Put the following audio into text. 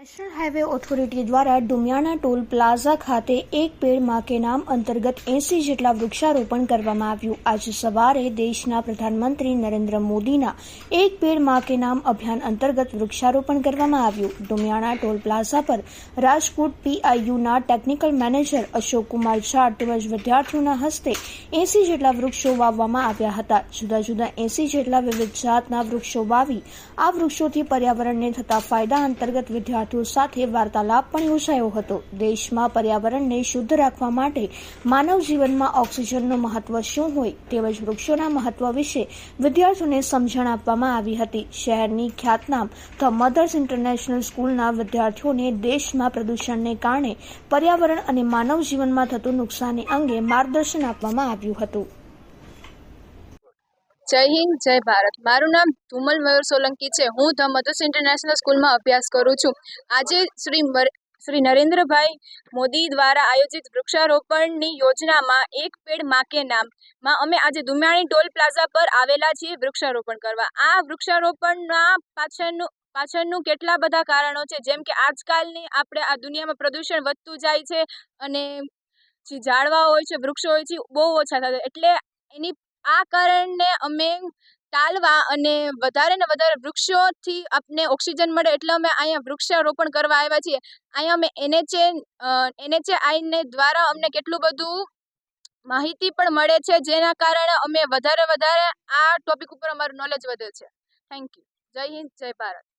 National highway authority દ્વારા ડુમિયાના toll plaza ખાતે એક પેડમાં નામ અંતર્ગત એસી જેટલા વૃક્ષારોપણ કરવામાં આવ્યું. આજે સવારે દેશના પ્રધાનમંત્રી નરેન્દ્ર મોદીના એક પેડમાં નામ અભિયાન અંતર્ગત વૃક્ષારોપણ કરવામાં આવ્યું. ડુમિયાના ટોલ પ્લાઝા પર રાજકોટ પીઆઈયુના ટેકનિકલ મેનેજર અશોક કુમાર ઝા તેમજ વિદ્યાર્થીઓના હસ્તે એસી જેટલા વૃક્ષો વાવવામાં આવ્યા હતા. જુદા જુદા એસી જેટલા વિવિધ જાતના વૃક્ષો વાવી આ વૃક્ષોથી પર્યાવરણને થતા ફાયદા અંતર્ગત વિદ્યાર્થીઓ સાથે વાર્તાલાપ પણ યોજાયો હતો. દેશમાં પર્યાવરણને શુદ્ધ રાખવા માટે માનવ જીવનમાં ઓક્સિજનનું મહત્વ શું હોય તેમજ વૃક્ષોના મહત્વ વિશે વિદ્યાર્થીઓને સમજણ આપવામાં આવી હતી. શહેરની ખ્યાતનામ ધ મધર્સ ઇન્ટરનેશનલ સ્કૂલના વિદ્યાર્થીઓને દેશમાં પ્રદૂષણને કારણે પર્યાવરણ અને માનવ જીવનમાં થતું નુકસાની અંગે માર્ગદર્શન આપવામાં આવ્યું હતું. જય હિન્દ, જય ભારત. મારું નામ ધુમલ મયુર સોલંકી છે. હું ધ મધર્સ ઇન્ટરનેશનલ સ્કૂલમાં અભ્યાસ કરું છું. આજે શ્રી શ્રી નરેન્દ્રભાઈ મોદી દ્વારા આયોજિત વૃક્ષારોપણની યોજનામાં એક પેડ માકે નામ. નામમાં અમે આજે દુમિયાણી ટોલ પ્લાઝા પર આવેલા છીએ વૃક્ષારોપણ કરવા. આ વૃક્ષારોપણના પાછળનું પાછળનું કેટલા બધા કારણો છે? જેમ કે આજકાલની આપણે આ દુનિયામાં પ્રદૂષણ વધતું જાય છે અને જે ઝાડવા હોય છે, વૃક્ષો હોય છે બહુ ઓછા થતા એટલે એની આ કારણને અમે ટાળવા અને વધારે ને વધારે વૃક્ષોથી આપને ઓક્સિજન મળે એટલે અમે અહીંયા વૃક્ષારોપણ કરવા આવ્યા છીએ. અહીંયા અમે એનએચએ એનએચએ આઈને દ્વારા અમને કેટલું બધું માહિતી પણ મળે છે, જેના કારણે અમે વધારે વધારે આ ટોપિક ઉપર અમારું નોલેજ વધે છે. થેન્ક યુ જય હિન્દ, જય ભારત.